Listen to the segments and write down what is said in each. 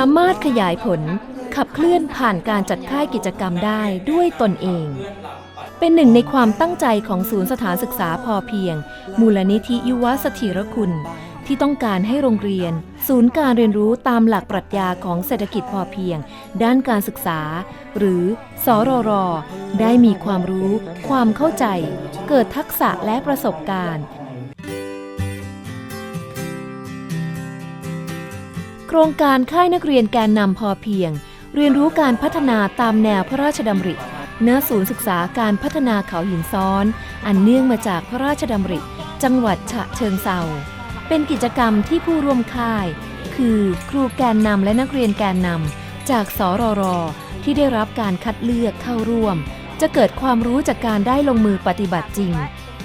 ายผลสามารถขยายผลขับเคลื่อนผ่านการจัดค่ายกิจกรรมได้ด้วยตนเอง เป็นหนึ่งในความตั้งใจของศูนย์สถานศึกษาพอเพียง มูลนิธิยุวสถิรคุณ ที่ต้องการให้โรงเรียน ศูนย์การเรียนรู้ตามหลักปรัชญาของเศรษฐกิจพอเพียง ด้านการศึกษา หรือสอรรได้มีความรู้ ความเข้าใจ เกิดทักษะและประสบการณ์ โครงการค่ายนักเรียนแกนนำพอเพียง เรียนรู้การพัฒนาตามแนวพระราชดำริณศูนย์ศึกษาการพัฒนาเขาหินซ้อน อันเนื่องมาจากพระราชดำริ จังหวัดฉะเชิงเซาเป็นกิจกรรมที่ผู้ร่วมค่าย คือครูแกนนำและนักเรียนแกนนำจากสรรที่ได้รับการคัดเลือกเข้าร่วม จะเกิดความรู้จากการได้ลงมือปฏิบัติจริง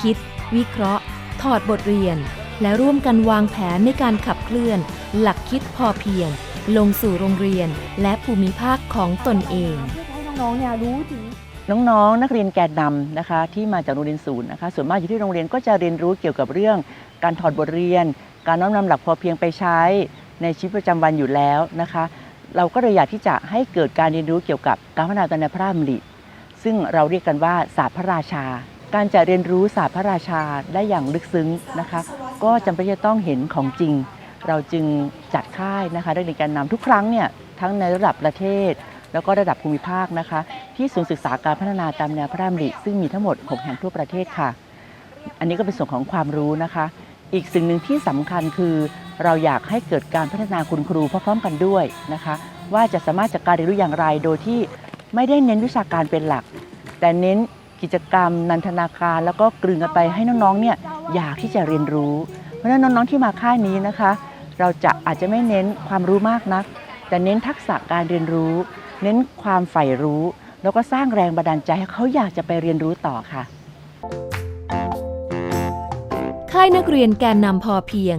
คิด วิเคราะห์ ถอดบทเรียน และร่วมกันวางแผนในการขับเคลื่อน หลักคิดพอเพียง ลงสู่โรงเรียนและภูมิภาคของตนเองให้น้องๆเนี่ยรู้ถึงน้องๆ นักเรียนแกนนำนะคะ ที่มาจากโรงเรียนศูนย์นะคะส่วนมากอยู่ที่โรงเรียนก็จะเรียนรู้เกี่ยวกับเรื่อง การถอดบทเรียน การน้อมนำหลักพอเพียงไปใช้ ในชีวิตประจำวันอยู่แล้วนะคะ เราก็เลยอยากที่จะให้เกิดการเรียนรู้เกี่ยวกับการพัฒนาตนพระราชดำริซึ่งเราเรียกกันว่าศาสตร์พระราชา การจะเรียนรู้ศาสตร์พระราชาได้อย่างลึกซึ้งนะคะ ก็จำเป็นจะต้องเห็นของจริง เราจึงจัดค่ายนะคะนักเรียนแกนนำทุกครั้งเนี่ยทั้งในระดับประเทศ แล้วก็ระดับภูมิภาคนะคะ ที่ศูนย์ศึกษาการพัฒนาตามแนวพระราชดำริซึ่งมีทั้งหมด 6 แห่งทั่วประเทศค่ะ อันนี้ก็เป็นส่วนของความรู้นะคะ อีกสิ่งหนึ่งที่สำคัญคือ เราอยากให้เกิดการพัฒนาคุณครูพร้อมๆกันด้วยนะคะ ว่าจะสามารถจัดการเรียนรู้อย่างไรโดยที่ไม่ได้เน้นวิชาการเป็นหลัก แต่เน้น กิจกรรม นันทนาการ แล้วก็กลืนกันไปให้น้องๆเนี่ยอยากที่จะเรียนรู้ เพราะฉะนั้นน้องๆที่มาค่ายนี้นะคะ เราจะอาจจะไม่เน้นความรู้มากนัก แต่เน้นทักษะการเรียนรู้ เน้นความใฝ่รู้ แล้วก็สร้างแรงบันดาลใจให้เขาอยากจะไปเรียนรู้ต่อค่ะ ค่ายนักเรียนแกนนำพอเพียง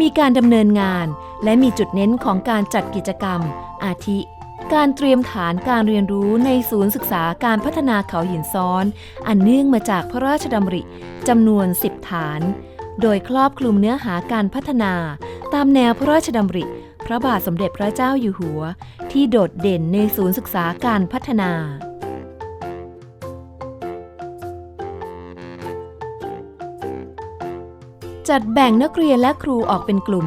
มีการดำเนินงาน และมีจุดเน้นของการจัดกิจกรรม อาทิ การเตรียมฐานการเรียนรู้ในศูนย์ศึกษาการพัฒนาเขาหินซ้อน อันเนื่องมาจากพระราชดำริจำนวน 10 ฐาน โดยครอบคลุมเนื้อหาการพัฒนา ตามแนวพระราชดำริ พระบาทสมเด็จพระเจ้าอยู่หัว ที่โดดเด่นในศูนย์ศึกษาการพัฒนาจัดแบ่งนักเรียนและครูออกเป็นกลุ่ม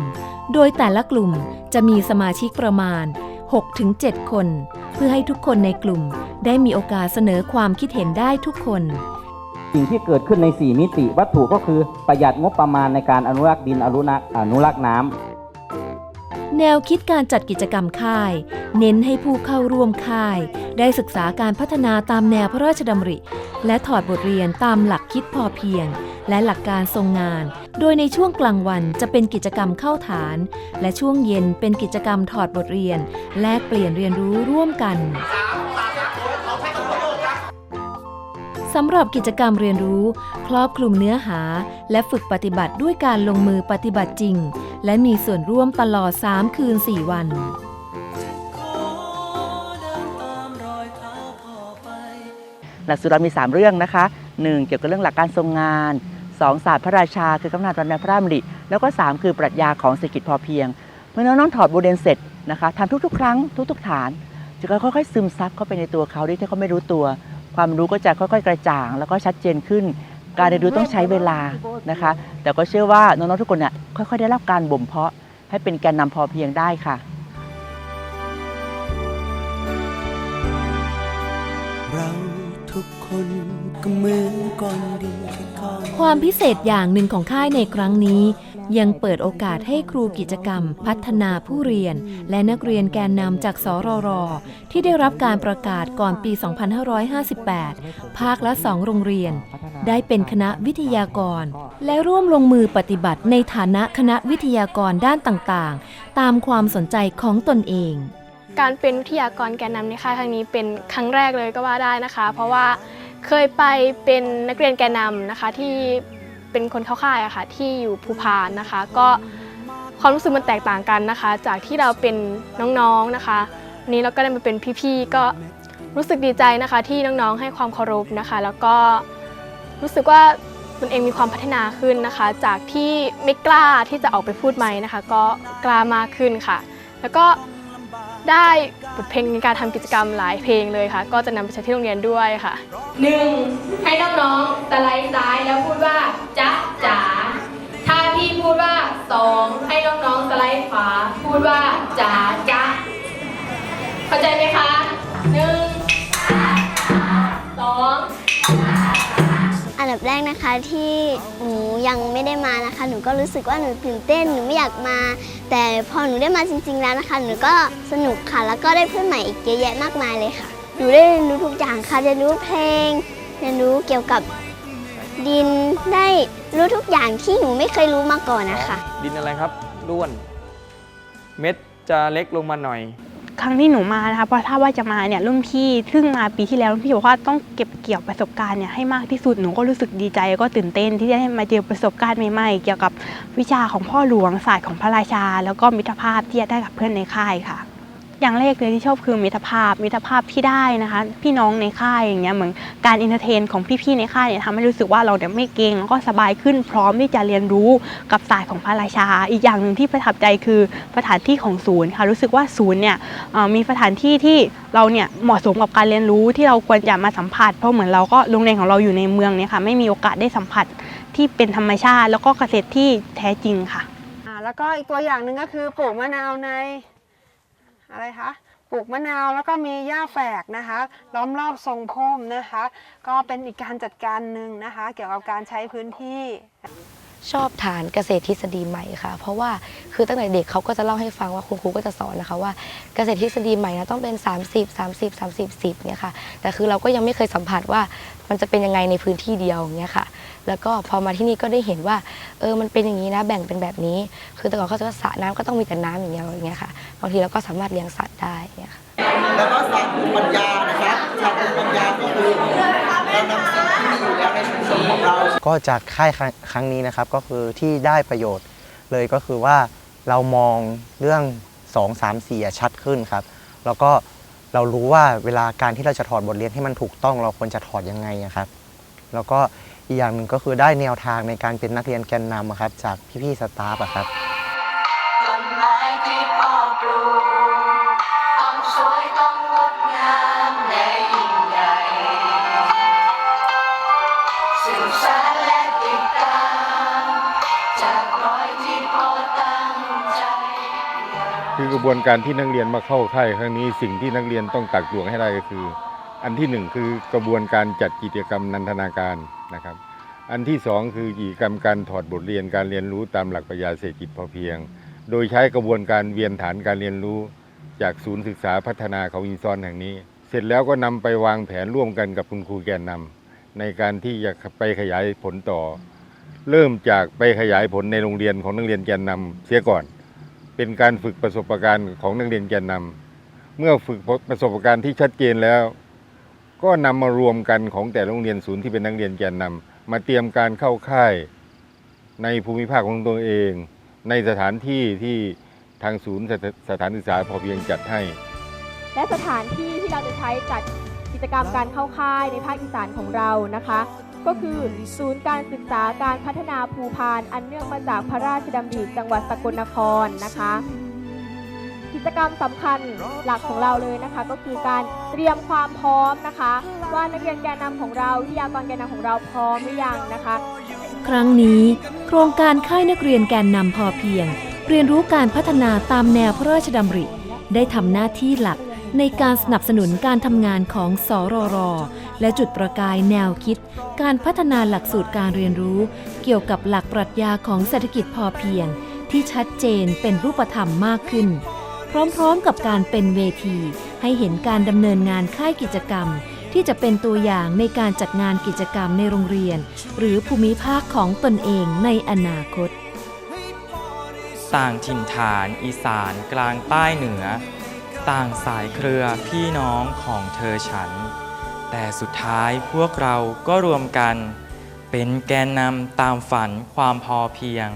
โดยแต่ละกลุ่มจะมีสมาชิกประมาณ 6-7 คน เพื่อให้ทุกคนในกลุ่มได้มีโอกาสเสนอความคิดเห็นได้ทุกคน สิ่งที่เกิดขึ้นใน 4 มิติวัตถุก็คือประหยัดงบประมาณในการอนุรักษ์ดินอนุรักษ์อนุรักษ์น้ำแนวคิดการจัดกิจกรรมค่าย เน้นให้ผู้เข้าร่วมค่าย ได้ศึกษาการพัฒนาตามแนวพระราชดำริ และถอดบทเรียนตามหลักคิดพอเพียง และหลักการทรงงาน โดยในช่วงกลางวันจะเป็นกิจกรรมเข้าฐาน และช่วงเย็นเป็นกิจกรรมถอดบทเรียน แลกเปลี่ยนเรียนรู้ร่วมกันสำหรับกิจกรรมเรียนรู้ ครอบคลุมเนื้อหา และฝึกปฏิบัติด้วยการลงมือปฏิบัติจริง และมีส่วนร่วมตลอด 3 คืน 4 วันหลักสูตรเรามี 3 เรื่องนะคะ 1. เกี่ยวกับเรื่องหลักการทรงงาน 2. ศาสตร์พระราชา คือคำนาจตามแนพระราชดำริแล้วก็ 3 คือปรัชญาของเศรษฐกิจพอเพียง เมื่อน้องๆถอดบทเรียนเสร็จนะคะทำทุกๆ ครั้งทุกๆ ฐาน จะค่อยๆซึมซับเข้าไปในตัวเขาโดยที่เขาไม่รู้ตัว ความรู้ก็จะค่อยๆ กระจ่าง แล้วก็ชัดเจนขึ้น การเรียนรู้ต้องใช้เวลานะคะ แต่ก็เชื่อว่าน้องๆทุกคนเนี่ยค่อยๆ ได้รับการบ่มเพาะให้เป็นแกนนำพอเพียงได้ค่ะเราทุกคน ก็เหมือนก้อนดินที่คอยความพิเศษอย่างหนึ่งของค่ายในครั้งนี้ ยังเปิดโอกาสให้ครูกิจกรรม พัฒนาผู้เรียน และนักเรียนแกนนำจากสรรที่ได้รับการประกาศก่อนปี 2558 ภาคละสองโรงเรียน ได้เป็นคณะวิทยากร และร่วมลงมือปฏิบัติในฐานะคณะวิทยากรด้านต่างๆ ตามความสนใจของตนเองการเป็นวิทยากรแกนนำในค่ายครั้งนี้เป็นครั้งแรกเลยก็ว่าได้นะคะ เพราะว่า เคยไปเป็นนักเรียนแกนนำนะคะที่เป็นคนเข้าค่ายอะค่ะที่อยู่ภูพานนะคะ ก็ความรู้สึกมันแตกต่างกันนะคะ จากที่เราเป็นน้องๆนะคะวันนี้เราก็ได้มาเป็นพี่ๆก็รู้สึกดีใจนะคะ ที่น้องๆให้ความเคารพนะคะ แล้วก็รู้สึกว่าตนเองมีความพัฒนาขึ้นนะคะ จากที่ไม่กล้าที่จะออกไปพูดไหมนะคะ ก็กล้ามากขึ้นค่ะ แล้วก็ ได้บทเพลงในการทำกิจกรรมหลายเพลงเลยค่ะ ก็จะนำไปใช้ที่โรงเรียนด้วยค่ะ 1. ให้น้องๆสไลด์ซ้ายแล้วพูดว่าจ๊ะจ๋าถ้าพี่พูดว่า2ให้น้องๆสไลด์ขวาพูดว่าจ๋าจ๊ะเข้าใจไหมคะหนึ่งสองอันดับแรกนะคะที่หนู ยังไม่ได้มานะคะ หนูก็รู้สึกว่าหนูตื่นเต้นหนูไม่อยากมา แต่พอหนูได้มาจริง ๆ แล้วนะคะ หนูก็สนุกค่ะ แล้วก็ได้เพื่อนใหม่อีกเยอะแยะมากมายเลยค่ะ หนูได้เรียนรู้ทุกอย่างค่ะเรียนรู้เพลงเรียนรู้เกี่ยวกับดินได้รู้ทุกอย่างที่หนูไม่เคยรู้มาก่อนนะคะ ดินอะไรครับร่วน เม็ดจะเล็กลงมาหน่อย ครั้งที่หนูมานะคะเพราะถ้าว่าจะมาเนี่ยรุ่นพี่ซึ่งมาปีที่แล้วรุ่นพี่บอกว่าต้องเก็บเกี่ยวประสบการณ์เนี่ยให้มากที่สุดหนูก็รู้สึกดีใจก็ตื่นเต้นที่ได้มาเจอประสบการณ์ใหม่ๆ เกี่ยวกับวิชาของพ่อหลวงศาสตร์ของพระราชา แล้วก็มิตรภาพที่จะได้กับเพื่อนในค่ายค่ะ อย่างแรกเลยที่ชอบคือมิตรภาพมิตรภาพที่ได้นะคะ พี่น้องในค่ายอย่างเงี้ยเหมือนการอินเตอร์เทนของพี่ๆในค่ายเนี่ยทำให้รู้สึกว่าเราเนี่ยไม่เก่งแล้วก็สบายขึ้นพร้อมที่จะเรียนรู้กับศาสตร์ของพระราชา อีกอย่างหนึ่งที่ประทับใจคือสถานที่ของศูนย์ค่ะรู้สึกว่าศูนย์เนี่ยมีสถานที่ที่เราเนี่ยเหมาะสมกับการเรียนรู้ที่เราควรจะมาสัมผัส เพราะเหมือนเราก็โรงเรียนของเราอยู่ในเมืองเนี่ยค่ะไม่มีโอกาสได้สัมผัสที่เป็นธรรมชาติ แล้วก็เกษตรที่แท้จริงค่ะอ่าแล้วก็อีกตัวอย่างหนึ่งก็คือปลูกมะนาวใน อะไรคะ ปลูกมะนาวแล้วก็มีหญ้าแฝกนะคะ ล้อมรอบทรงพุ่มนะคะ ก็เป็นอีกการจัดการหนึ่งนะคะ เกี่ยวกับการใช้พื้นที่ ชอบฐานเกษตรทฤษฎีใหม่ค่ะ เพราะว่าคือตั้งแต่เด็กเขาก็จะเล่าให้ฟังว่าคุณครูก็จะสอนนะคะว่าเกษตรทฤษฎีใหม่นะต้องเป็น 30 30 30 10เนี่ยค่ะแต่คือเราก็ยังไม่เคยสัมผัสว่ามันจะเป็นยังไงในพื้นที่เดียวอย่างเงี้ยค่ะ แล้วก็พอมาที่นี่ก็ได้เห็นว่าเออมันเป็นอย่างนี้นะแบ่งเป็นแบบนี้ คือแต่ก่อนเขาจะว่าสระน้ำก็ต้องมีแต่น้ำอย่างเงี้ยอย่างเงี้ยค่ะบางทีเราก็สามารถเลี้ยงสัตว์ได้อย่างเงี้ยค่ะแล้วก็ศาสตร์ภูมิปัญญานะครับศาสตร์ภูมิปัญญาก็คือเรานำสิ่งที่มีอยู่ แล้วในชุมชนของเรา ก็จากค่ายครั้งครั้งนี้นะครับก็คือที่ได้ประโยชน์เลยก็คือว่าเรามองเรื่อง 2 3 4อะชัดขึ้นครับ แล้วก็เรารู้ว่าเวลาการที่เราจะถอดบทเรียนให้มันถูกต้องเราควรจะถอดยังไงอะครับ แล้วก็อีกอย่างหนึ่งก็คือได้แนวทางในการเป็นนักเรียนแกนนำอะครับจากพี่ๆสตาฟอะครับ กระบวนการที่นักเรียนมาเข้าค่ายครั้งนี้สิ่งที่นักเรียนต้องตักตวงให้ได้ก็คือ อันที่หนึ่งคือกระบวนการจัดกิจกรรมนันทนาการนะครับ อันที่สองคือกิจกรรมการถอดบทเรียนการเรียนรู้ตามหลักปรัชญาเศรษฐกิจพอเพียง โดยใช้กระบวนการเวียนฐานการเรียนรู้ จากศูนย์ศึกษาพัฒนาเขาอินซอนแห่งนี้ เสร็จแล้วก็นำไปวางแผนร่วมกันกับคุณครูแกนนำในการที่จะไปขยายผลต่อ เริ่มจากไปขยายผลในโรงเรียนของนักเรียนแกนนำเสียก่อน เป็นการฝึกประสบการณ์ของนักเรียนแกนนำเมื่อฝึกประสบการณ์ที่ชัดเจนแล้ว ก็นำมารวมกันของแต่โรงเรียนศูนย์ที่เป็นนักเรียนแกนนำมาเตรียมการเข้าค่ายในภูมิภาคของตัวเอง ในสถานที่ที่ทางศูนย์สถสถานศึกษาพอเพียงจัดให้ และสถานที่ที่เราจะใช้จัดกิจกรรมการเข้าค่ายในภาคอีสานของเรานะคะ ก็คือศูนย์การศึกษาการพัฒนาภูพาน อันเนื่องมาจากพระราชดำริจังหวัดสกลนครนะคะ กิจกรรมสำคัญหลักของเราเลยนะคะ ก็คือการเตรียมความพร้อมนะคะ ว่านักเรียนแกนนำของเราวิทยากรแกนนำของเราพร้อมหรือยังนะคะ ครั้งนี้โครงการค่ายนักเรียนแกนนำพอเพียง เรียนรู้การพัฒนาตามแนวพระราชดำริ ได้ทำหน้าที่หลักในการสนับสนุนการทำงานของสรร และจุดประกายแนวคิด การพัฒนาหลักสูตรการเรียนรู้ เกี่ยวกับหลักปรัชญาของเศรษฐกิจพอเพียง ที่ชัดเจนเป็นรูปธรรมมากขึ้น พร้อมๆกับการเป็นเวที ให้เห็นการดำเนินงานค่ายกิจกรรม ที่จะเป็นตัวอย่างในการจัดงานกิจกรรมในโรงเรียน หรือภูมิภาคของตนเองในอนาคต ต่างถิ่นฐาน อีสาน กลางใต้เหนือ ต่างสายเครือพี่น้องของเธอฉัน แต่สุดท้ายพวกเราก็รวมกัน เป็นแกนนำตามฝันความพอเพียง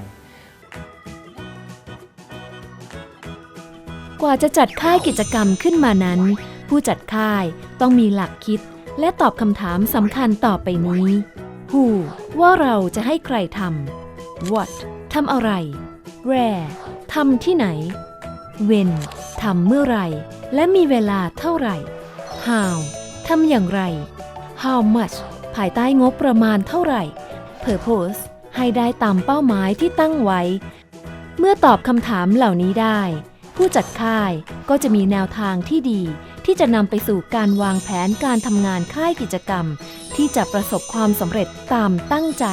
กว่าจะจัดค่ายกิจกรรมขึ้นมานั้น ผู้จัดค่ายต้องมีหลักคิดและตอบคำถามสำคัญต่อไปนี้ Who ว่าเราจะให้ใครทำ What ทำอะไร Where ทำที่ไหน when ทำเมื่อไร และมีเวลาเท่าไหร่ how ทำอย่างไร how much ภายใต้งบประมาณเท่าไหร่ purpose ให้ได้ตามเป้าหมายที่ตั้งไว้ เมื่อตอบคำถามเหล่านี้ได้ ผู้จัดค่ายก็จะมีแนวทางที่ดี ที่จะนำไปสู่การวางแผนการทำงานค่ายกิจกรรม ที่จะประสบความสำเร็จตามตั้งใจ